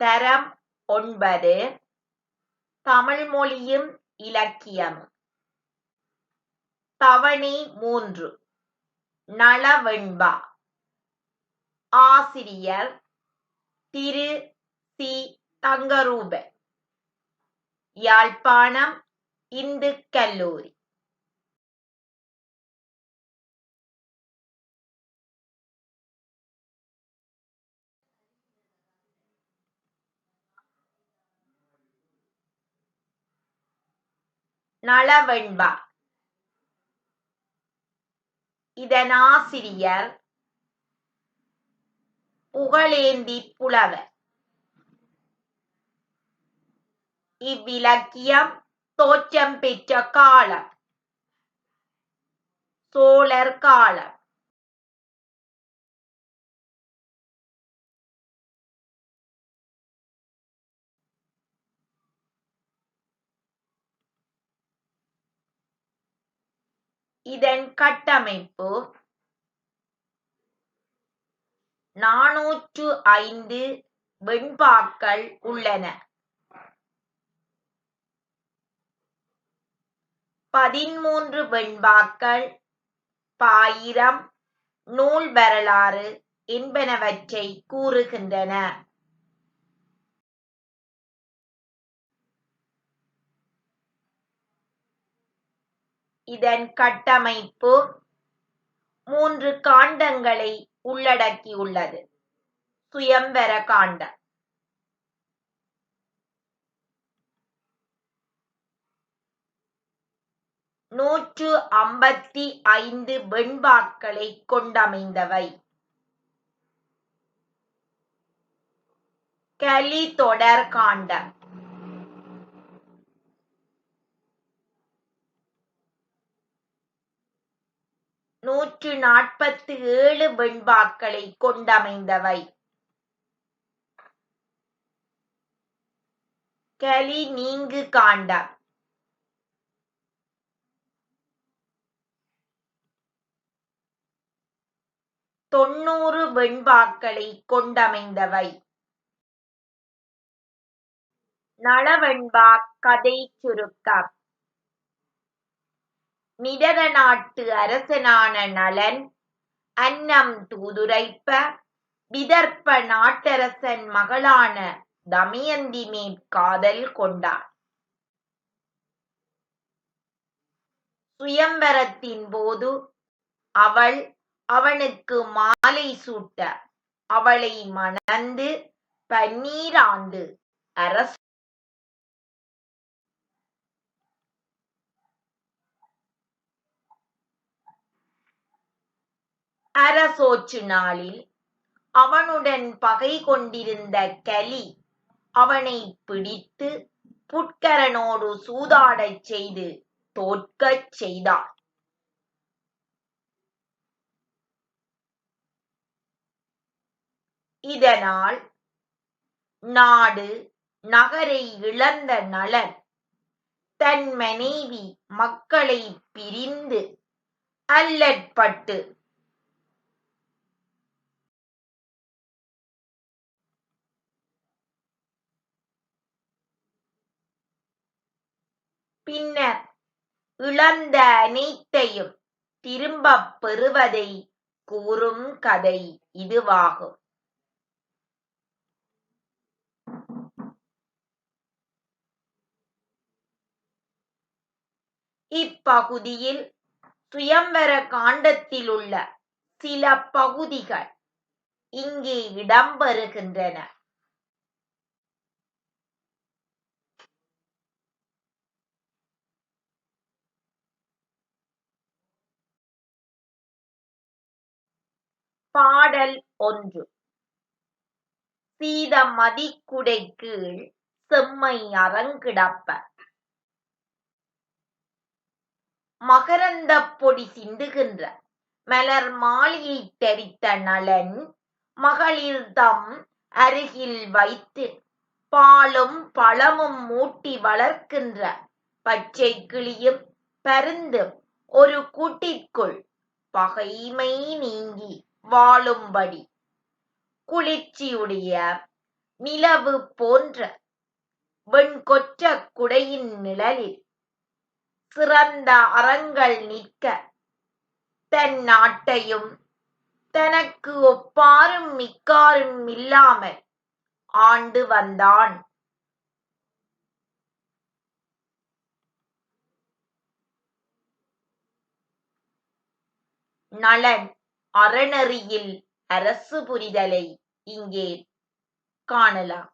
தரம் ஒன்பது. தமிழ் மொழியும் இலக்கியமும் தவணி மூன்று. நளவெண்பா ஆசிரியர் திரு. சி. தங்கரூபன். யாழ்ப்பாணம் இந்து கல்லூரி நளவெண்பா இதனாசிரியர் புகழேந்தி புலவர். இவ்விலக்கியம் தோற்றம் பெற்ற காலம். சோழர் காலம். இதன் கட்டமைப்பு நாநூற்று ஐந்து வெண்பாக்கள் உள்ளன. பதிமூன்று வெண்பாக்கள் பாயிரம் நூல் வரலாறு என்பனவற்றை கூறுகின்றன. இதன் கட்டமைப்பு மூன்று காண்டங்களை உள்ளடக்கியுள்ளது. சுயம்பர காண்டம். நூற்று ஐம்பத்தி ஐந்து வெண்பாக்களை கொண்டமைந்தவை. கலித்தொடர் காண்டம். நூற்று நாற்பத்து ஏழு வெண்பாக்களை கொண்டமைந்தவை. கலி நீங்கு காண்டம் தொன்னூறு வெண்பாக்களை கொண்டமைந்தவை. நளவெண்பா கதை சுருக்கம். நிடக நாட்டு அரசனான நளன் அன்னம் தூதுரைப்ப விதர்ப்ப நாட்டரசன் மகளான தமயந்தி மேற் காதல் கொண்டான் சுயம்பரத்தின் போது அவள் அவனுக்கு மாலை சூட்ட அவளை மணந்து பன்னீராண்டு அரச அரசோற்று நாளில் அவனுடன் பகை கொண்டிருந்த கலி அவனை பிடித்து புட்கரனோடு சூதாடச் செய்து தோற்கச் செய்தான் இதனால் நாடு நகரை இழந்த நலன் தன் மனைவி மக்களை பிரிந்து அல்லற்பட்டு பின்னர் இழந்த அனைத்தையும் திரும்பப் பெறுவதை கூறும் கதை இதுவாகும். இப்பகுதியில் சுயம்பர காண்டத்திலுள்ள சில பகுதிகள் இங்கே இடம்பெறுகின்றன. பாடல் ஒன்று. சீத மதிக்குடை கீழ் செம்மை அறங்கிடப்ப மகரந்தப் பொடி சிந்துகின்ற மலர் மாலையைத் தரித்த நளன் மகளிர் தம் அருகில் வைத்து பாலும் பழமும் மூட்டி வளர்க்கின்ற பச்சை கிளியும் பருந்தும் ஒரு கூட்டிற்குள் பகைமை நீங்கி வாழும்படி. குளிர்ச்சியுடைய நிலவு போன்ற வெண்கொற்ற குடையின் நிழலில் சிறந்த அறங்கள் நிற்க தன் நாட்டையும் தனக்கு ஒப்பாரும் மிக்காரும் இல்லாமல் ஆண்டு வந்தான். நளன் அறநெறியில் அரசு புரிதலை இங்கே காணலாம்.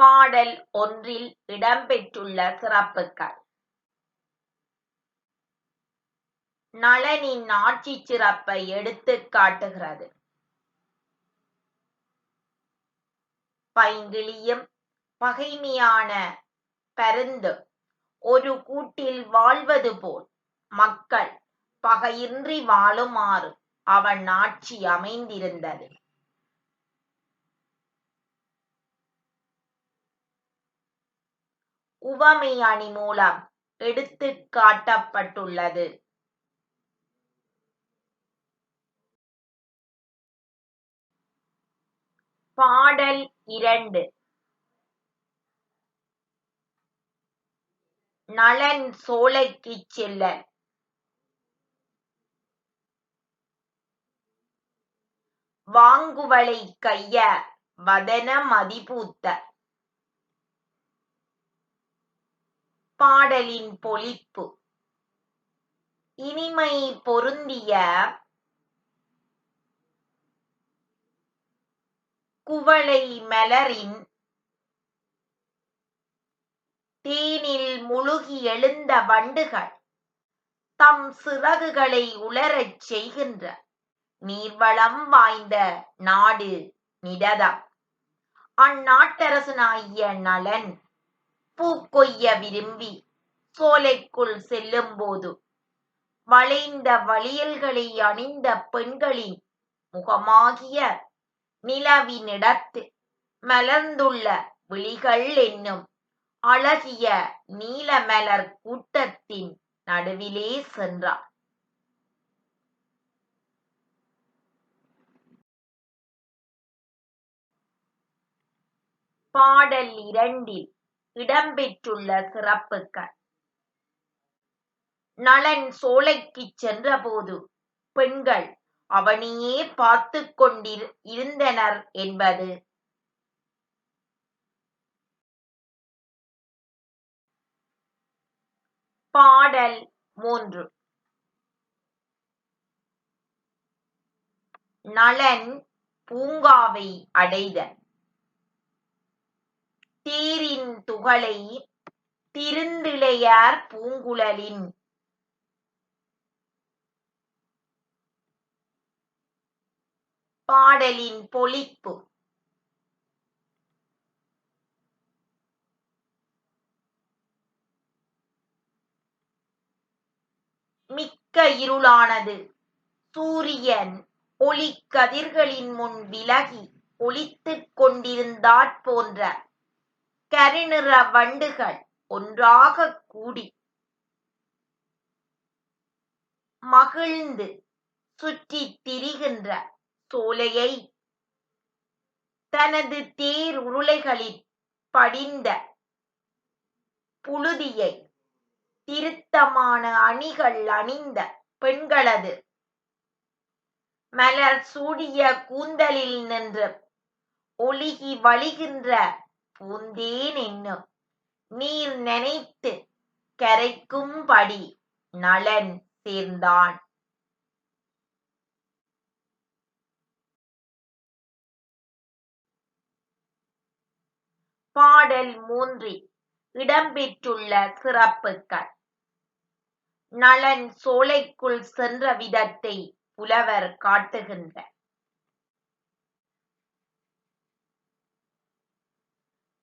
பாடல் ஒன்றில் இடம்பெற்றுள்ள சிறப்புகள். நளனின் ஆட்சிச் சிறப்பை எடுத்துக் காட்டுகிறது. பைங்கிளியும் பகைமையான பருந்தும் ஒரு கூட்டில் வாழ்வது போல் மக்கள் பகையின்றி வாழுமாறு அவன் ஆட்சி அமைந்திருந்தது. உவமை அணி மூலம் எடுத்துக் காட்டப்பட்டுள்ளது. பாடல் இரண்டு. நளன் சோலைக்குச் செல்ல. வாங்குவளை கைய வதன மதிபூத்த. பாடலின் பொழிப்பு இனிமை பொருந்திய குவளை மலரின் தேனில் முழுகி எழுந்த வண்டுகள் தம் சிறகுகளை உலரச் செய்கின்ற நீர்வளம் வாய்ந்த நாடு நிடதம். அந்நாட்டரசனாகிய நலன் பூக்கொய்ய விரும்பி சோலைக்குள் செல்லும்போது வளைந்த வளையல்களை அணிந்த பெண்களின் முகமாகிய நிலவினிடத்து மலர்ந்துள்ள விழிகள் என்னும் அழகிய நீலமலர் கூட்டத்தின் நடுவிலே சென்றான் பாடல் இரண்டில் இடம்பெற்றுள்ள சிறப்புகள். நளன் சோலைக்குச் சென்றபோது பெண்கள் அவனையே பார்த்துக் கொண்டிரு இருந்தனர் என்பது. பாடல் மூன்று. நளன் பூங்காவை அடைதல். தீரின் துகளை திருந்திளையார் பூங்குழலின். பாடலின் பொழிப்பு மிக்க இருளானது. சூரியன் ஒளிக்கதிர்களின் முன் விலகி ஒளித்துக் கொண்டிருந்தாற் போன்ற கரிநிற வண்டுகள் ஒன்றாகக் கூடி மகிழ்ந்து சுற்றித் திரிகின்ற சோலையை தனது தேர் உருளைகளில் படிந்த புழுதியை திருத்தமான அணிகள் அணிந்த பெண்களது. மலர் சூடிய கூந்தலில் நின்று ஒழுகி வழிகின்ற பூந்தேன் என்னும் நீர் நனைத்து கரைக்கும்படி நளன் சேர்ந்தான். பாடல் மூன்றில் இடம்பெற்றுள்ள சிறப்புகள். நளன் சோலைக்குள் சென்ற விதத்தை புலவர் காட்டுகின்றனர்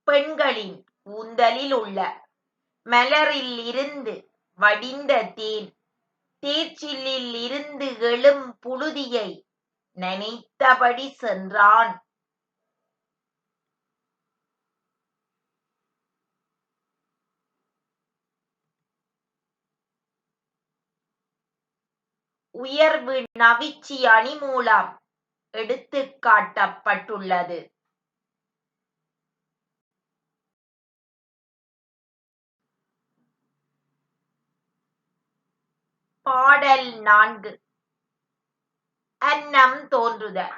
பெண்களின் கூந்தலில் உள்ள மலரில் இருந்து வடிந்த தேன் தீர்ச்சில்லில் இருந்து எழும் புழுதியை நினைத்தபடி சென்றான். உயர்வு நவிச்சி அணி மூலம் எடுத்துக் பாடல் நான்கு. அன்னம் தோன்றுதல்.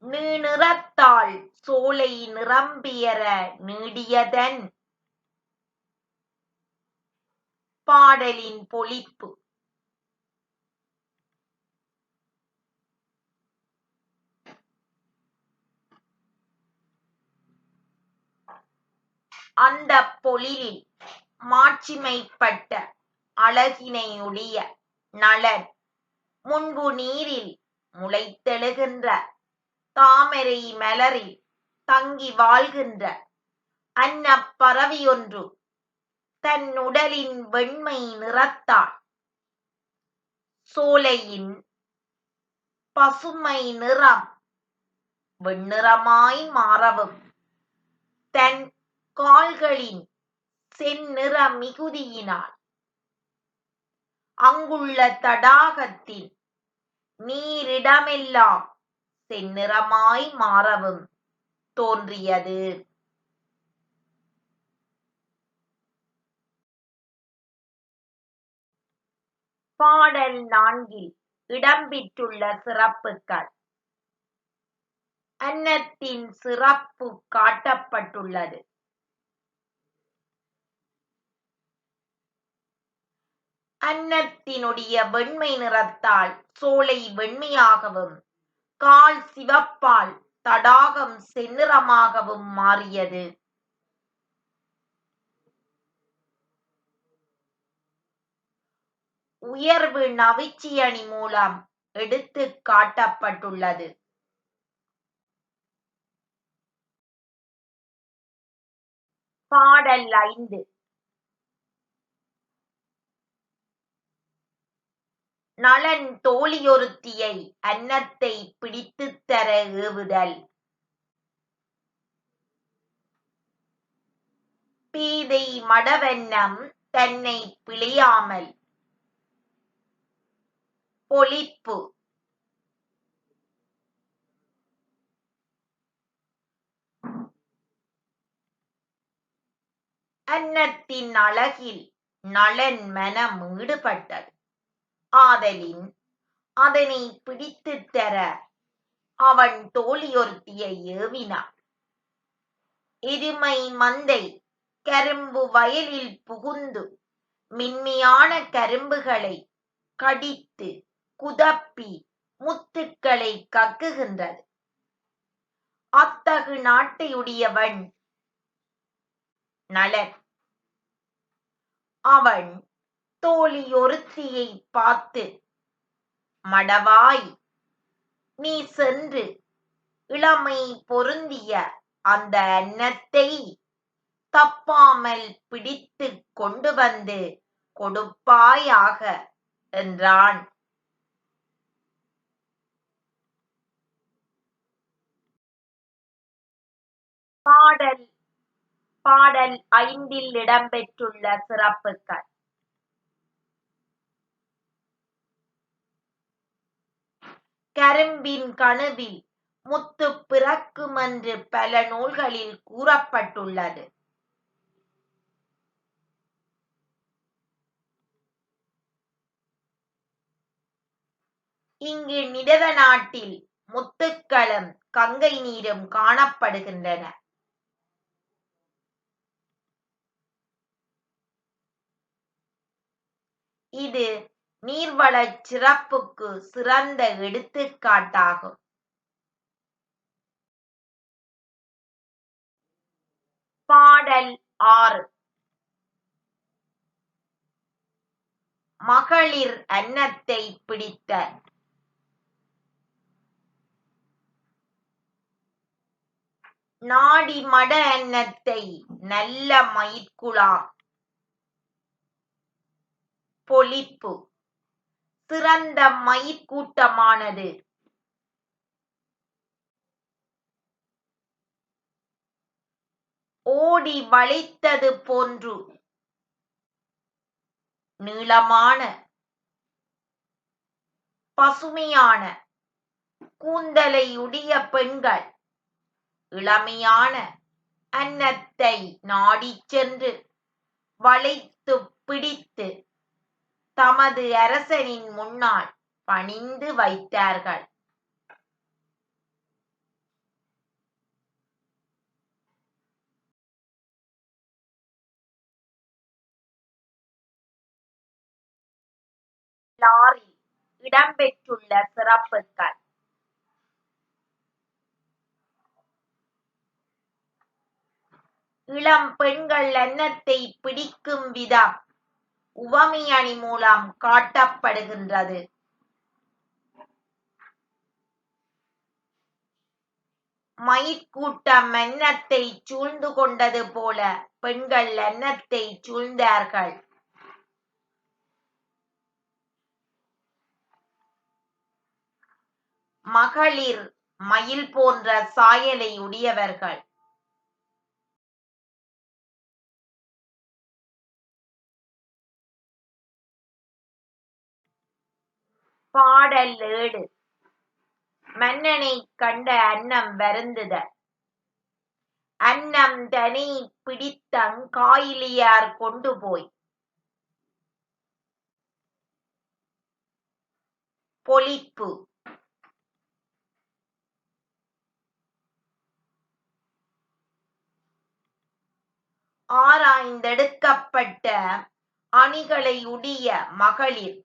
நீணிறத்தாள் சோலை நிரம்பியற நீடியதன். பாடலின் பொழிப்பு. அந்தப் பொழிலில் மாட்சிமைப்பட்ட அழகினையுடைய நளன் முன்பு நீரில் முளைத்தெழுகின்ற தாமரை மலரில் தங்கி வாழ்கின்ற அன்னப் பறவையொன்று தன் உடலின் வெண்மை நிறத்தால் சோலையின் பசுமை நிறம் வெண்ணிறமாய் மாறவும் தன் கால்களின் செந்நிற மிகுதியினால். அங்குள்ள தடாகத்தின் நீரிடமெல்லாம் செந்நிறமாய் மாறவும் தோன்றியது. பாடல் நான்கில் இடம்பெற்றுள்ள சிறப்புகள். அன்னத்தின் சிறப்பு காட்டப்பட்டுள்ளது. அன்னத்தினுடைய வெண்மை நிறத்தால் சோலை வெண்மையாகவும் கால் சிவப்பால் தடாகம் செந்நிறமாகவும் மாறியது. உயர்வு நவிச்சியணி மூலம் எடுத்து காட்டப்பட்டுள்ளது. பாடல் ஐந்து. நளன் தோழியொருத்தியை அன்னத்தை பிடித்து தர ஏவுதல். பீதை மடவன்னம் தன்னை பிழையாமல். பொழிப்பு அன்னத்தின் அழகில் நளன் மனம் ஈடுபட்டது ஆதலின் அதனை பிடித்துத் தர அவன் தோழியொருத்தியை ஏவினான் எருமை மந்தை கரும்பு வயலில் புகுந்து மென்மையான கரும்புகளை கடித்து குதப்பி முத்துக்களை கக்குகின்றது அத்தகு நாட்டையுடையவன் நலன். அவன் தோழியொருத்தியை பார்த்து மடவாய் நீ சென்று இளமை பொருந்திய அந்த அன்னத்தை தப்பாமல் பிடித்து கொண்டு வந்து கொடுப்பாயாக என்றான். பாடல் பாடல் ஐந்தில் இடம்பெற்றுள்ள சிறப்புக்கள் கரும்பின் கணுவில் முத்து பிறக்குமென்று பல நூல்களில் கூறப்பட்டுள்ளது. இங்கு நிடத நாட்டில் முத்துக்களும் கங்கை நீரும் காணப்படுகின்றன. இது நீர்வளச் சிறப்புக்கு சிறந்த எடுத்துக்காட்டாகும். பாடல் ஆறு. மகளிர் அன்னத்தை பிடித்த. நாடி மட அன்னத்தை நல்ல மயிர்க்குழாம் திறந்த சிறந்த மயிர்க்கூட்டமானது ஓடி வளைத்தது போன்று நீளமான பசுமையான கூந்தலையுடைய பெண்கள் இளமையான அன்னத்தை நாடிச் சென்று வளைத்து பிடித்து தமது அரசனின் முன்னால் பணிந்து வைத்தார்கள். லாரி இடம்பெற்றுள்ள சிறப்புகள் இளம் பெண்கள் எண்ணத்தை பிடிக்கும் விதம் உவமையணி மூலம் காட்டப்படுகின்றது. மயிர்க்கூட்டம் எண்ணத்தை சூழ்ந்து கொண்டது போல பெண்கள் எண்ணத்தை சூழ்ந்தார்கள். மகளிர் மயில் போன்ற சாயலை உடையவர்கள். பாடல் ஏழு மன்னனைக் கண்ட அன்னம் வருந்துத. அன்னம் தனி பிடித்தங் காயிலியார் கொண்டுபோய் பொழிப்பு ஆராய்ந்தெடுக்கப்பட்ட அணிகளை உடிய மகளிர்.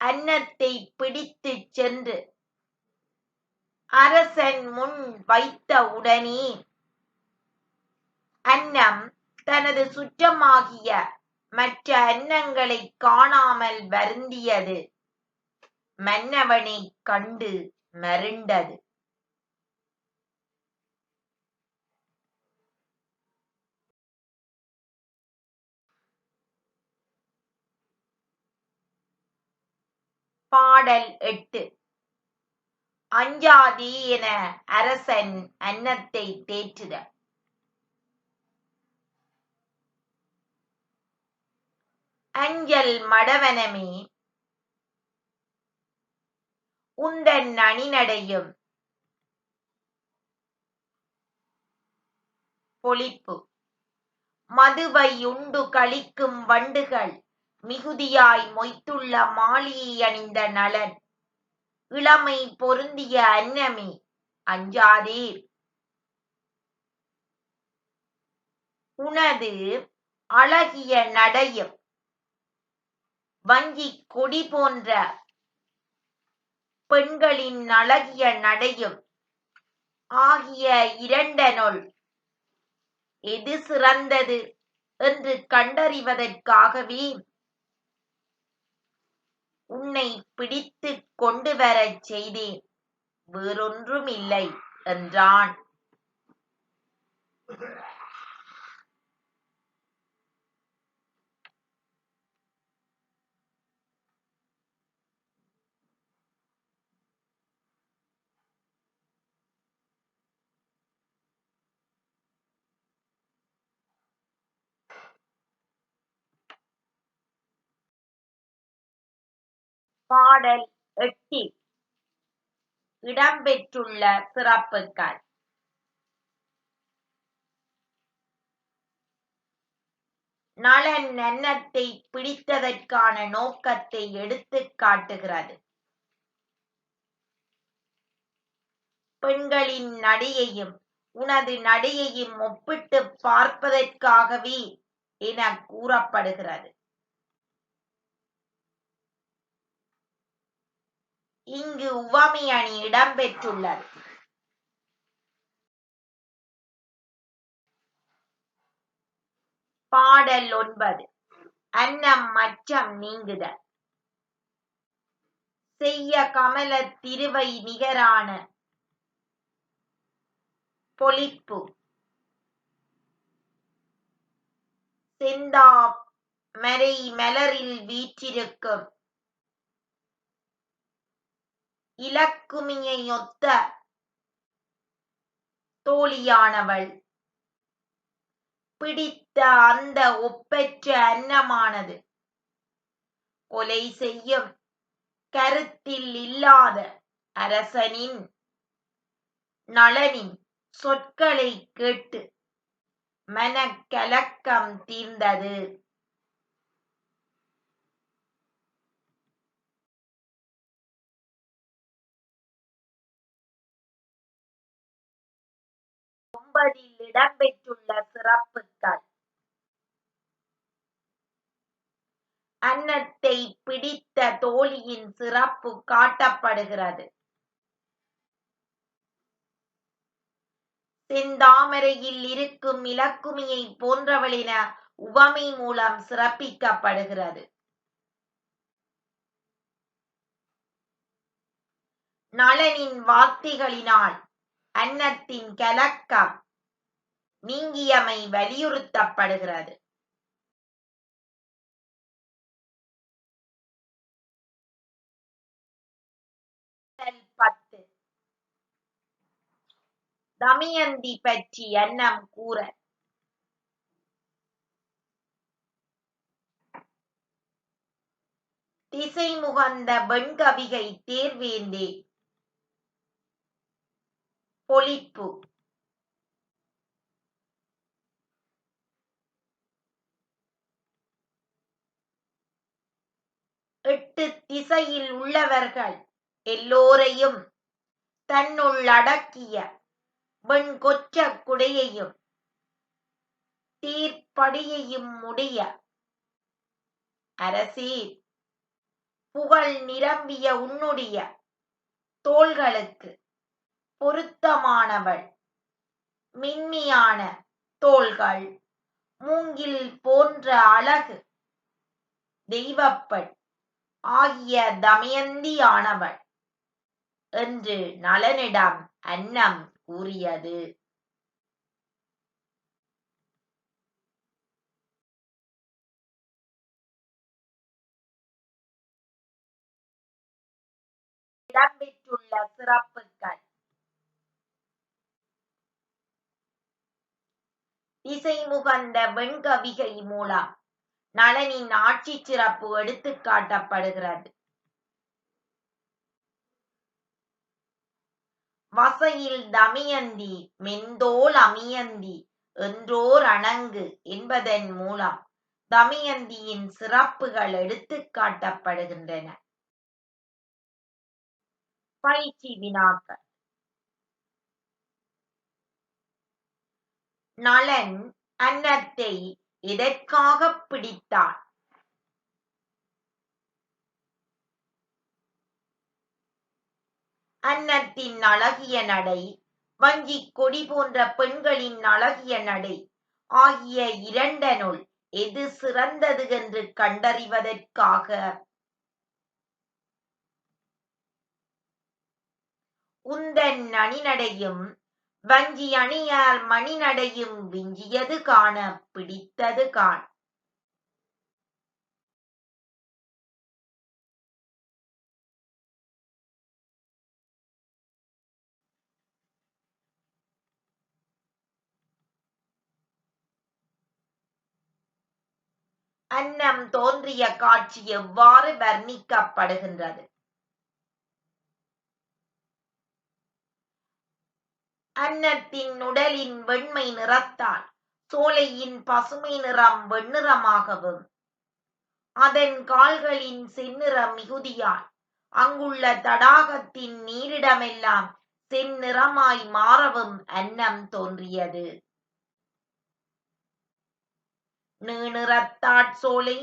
அன்னத்தைப் பிடித்துச் சென்று அரசன் முன் வைத்த உடனே அன்னம் தனது சுற்றமாகிய மற்ற அன்னங்களைக் காணாமல் வருந்தியது மன்னவனைக் கண்டு மருண்டது. பாடல் எட்டு. அஞ்சாதி என அரசன் அன்னத்தை தேற்றுத அஞ்சல் மடவனமே உந்தன் அணிநடையும் பொழிப்பு. மதுவை உண்டு கழிக்கும் வண்டுகள் மிகுதியாய் மொய்த்துள்ள மாலையை அணிந்த நளன் இளமை பொருந்திய அன்னமே அஞ்சாதீர் உனது அழகிய நடையும் வஞ்சிக் கொடி போன்ற பெண்களின் அழகிய நடையும் ஆகிய இரண்டனுள் எது சிறந்தது என்று கண்டறிவதற்காகவே உன்னைப் பிடித்துக் கொண்டு வரச் செய்தேன் வேறொன்றுமில்லை என்றான். பாடல் எட்டில் இடம்பெற்றுள்ள சிறப்புகள். நலன் நன்னத்தை பிடித்ததற்கான நோக்கத்தை எடுத்துக் காட்டுகிறது. பெண்களின் நடையையும் உனது நடையையும் ஒப்பிட்டுப் பார்ப்பதற்காகவே என கூறப்படுகிறது. இங்கு உவமை அணி இடம்பெற்றுள்ளது. பாடல் ஒன்பது. அன்னம் மச்சம் நீங்குதல். செய்ய கமல திருவை நிகரான பொலிப்பு. செந்தா மரை மலரில் வீற்றிருக்கும் இலக்குமியையொத்த தோழியானவள். பிடித்த அந்த ஒப்பற்ற அன்னமானது. கொலை செய்யும் கருத்தில் இல்லாத அரசனின் நளனின் சொற்களை கேட்டு மனக்கலக்கம் தீர்ந்தது. திருப்பதியில் இடம்பெற்றுள்ள சிறப்புகள். அன்னத்தை பிடித்த தோழியின் சிறப்பு காட்டப்படுகிறது. செந்தாமரையில் இருக்கும் இலக்குமியை போன்றவளின உவமை மூலம் சிறப்பிக்கப்படுகிறது. நளனின் வார்த்தைகளினால் அன்னத்தின் கலக்கம் நீங்கியமை வலியுறுத்தப்படுகிறது. பத்து. தமயந்தி பற்றி எண்ணம் கூற. திசை முகந்த வெண்கவிகை தேர்வேந்தே. பொலிப்பு. எட்டு திசையில் உள்ளவர்கள் எல்லோரையும் தன்னுள் அடக்கிய வெண்கொற்ற குடையையும் தீர்ப்படியையும் உடைய அரசே புகழ் நிரம்பிய உன்னுடைய தோள்களுக்கு பொருத்தமானவள். மின்மியான தோள்கள் மூங்கில் போன்ற அழகு தெய்வப்பட் ஆகிய தமயந்தியானவள் என்று நளனிடம் அன்னம் கூறியது. இடம்பெற்றுள்ள சிறப்புகள். திசை முகந்த வெண்கவிகை மூலம் நளனின் ஆட்சி சிறப்பு எடுத்துக் காட்டப்படுகிறது. வசையில் தமியந்தி மெந்தோல் அமியந்தி என்றோர் அணங்கு என்பதன் மூலம் தமயந்தியின் சிறப்புகள் எடுத்துக் காட்டப்படுகின்றன. பயிற்சி வினாக்கள். நளன் அன்னத்தை எதற்காகப் பிடித்தான் அன்னத்தின் அழகிய நடை வஞ்சிக் கொடி போன்ற பெண்களின் அழகிய நடை ஆகிய இரண்டனுள் எது சிறந்தது என்று கண்டறிவதற்காக? உந்தன் அணிநடையும் வஞ்சி அணியால் மணிநடையும் விஞ்சியது காண பிடித்தது காண். அன்னம் தோன்றிய காட்சி எவ்வாறு வர்ணிக்கப்படுகின்றது? அன்னத்தின் உடலின் வெண்மை நிறத்தால் சோலையின் பசுமை நிறம் வெண்ணிறமாகவும் அதன் கால்களின் செந்நிற மிகுதியால் அங்குள்ள தடாகத்தின் நீரிடமெல்லாம் செந்நிறமாய் மாறவும் அன்னம் தோன்றியது. நீநிறத்தாட்சோலை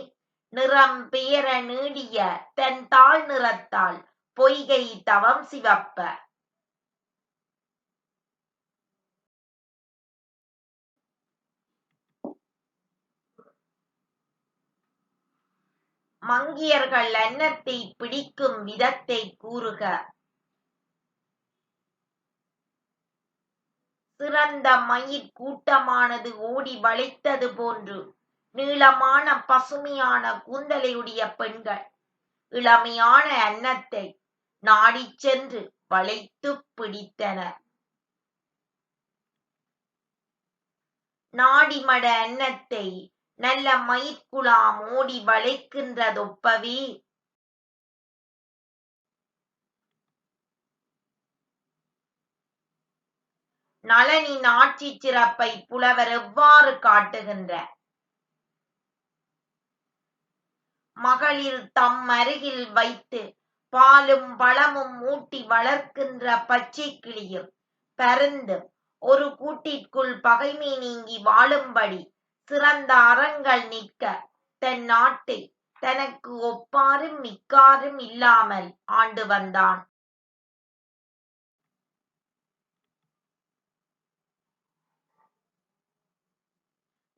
நிறம் பெயர நீடிய தன் தாழ் நிறத்தால் பொய்கை தவம் சிவப்ப. மங்கியர்கள் அன்னத்தை பிடிக்கும் விதத்தை கூறுக. சிறந்த மயிர் கூட்டமானது ஓடி வளைத்தது போன்று நீளமான பசுமையான கூந்தலையுடைய பெண்கள் இளமையான அன்னத்தை நாடிச் சென்று வளைத்துப் பிடித்தனர். நாடிமட அன்னத்தை நல்ல மயிர்குழாம் ஓடி வளைக்கின்றதொப்பவே. நளனின் ஆட்சி சிறப்பை புலவர் எவ்வாறு காட்டுகின்ற மகளிர் தம் அருகில் வைத்து பாலும் பழமும் ஊட்டி வளர்க்கின்ற பச்சை கிளியும் பருந்தும் ஒரு கூட்டிற்குள் பகைமை நீங்கி வாழும்படி சிறந்த அறங்கள் நிற்க தன் நாட்டில் தனக்கு ஒப்பாரும் மிக்காரும் இல்லாமல் ஆண்டு வந்தான்.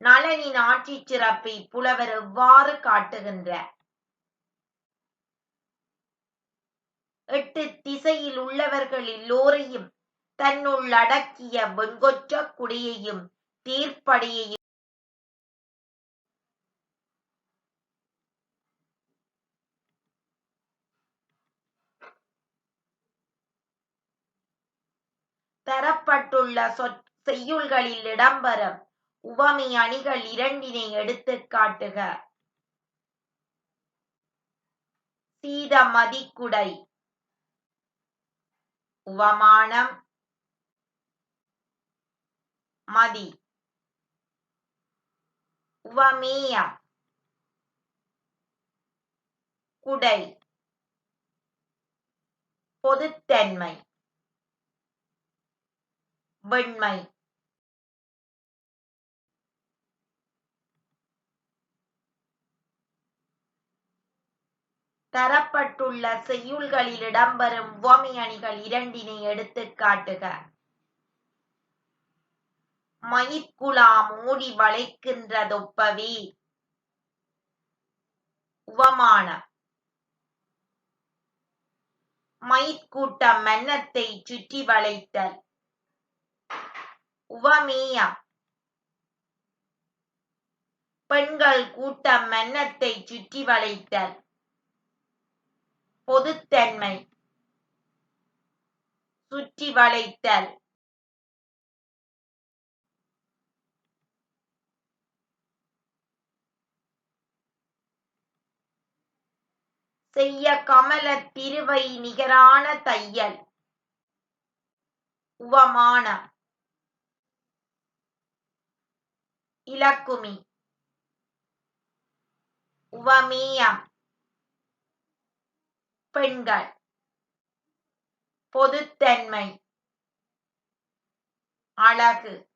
நளனின் ஆட்சி சிறப்பை புலவர் எவ்வாறு காட்டுகின்ற? எட்டு திசையில் உள்ளவர்கள் எல்லோரையும் தன்னுள் அடக்கிய வெண்கொற்ற குடியையும் தீர்ப்படையையும் தரப்பட்டுள்ள சொற் செய்யுள்களில் இடம்பெறும் உவமை அணிகள் இரண்டினை எடுத்துக் காட்டுக. சீத மதிக்குடை உவமானம். மதி. உவமேயம். குடை. பொதுத்தன்மை. வெண்மை தரப்பட்டுள்ள செய்யுள்களில் இடம்பெறும் உவமை அணிகள் இரண்டினை எடுத்து காட்டுக. மயிர்குழாம் மூடி வளைக்கின்றதொப்பவே. உவமானம். மயிர்கூட்டம் மன்னத்தை சுற்றி வளைத்தல். உவமேயம். பெண்கள் கூட்டம் மன்னத்தை சுற்றி வளைத்தல். பொதுத்தன்மை. சுற்றி வளைத்தல். செய்ய கமல திருவை நிகரான தையல். உவமானம். இலக்குமி. உவமீயம். பெண்கள். பொதுத்தன்மை. அழகு.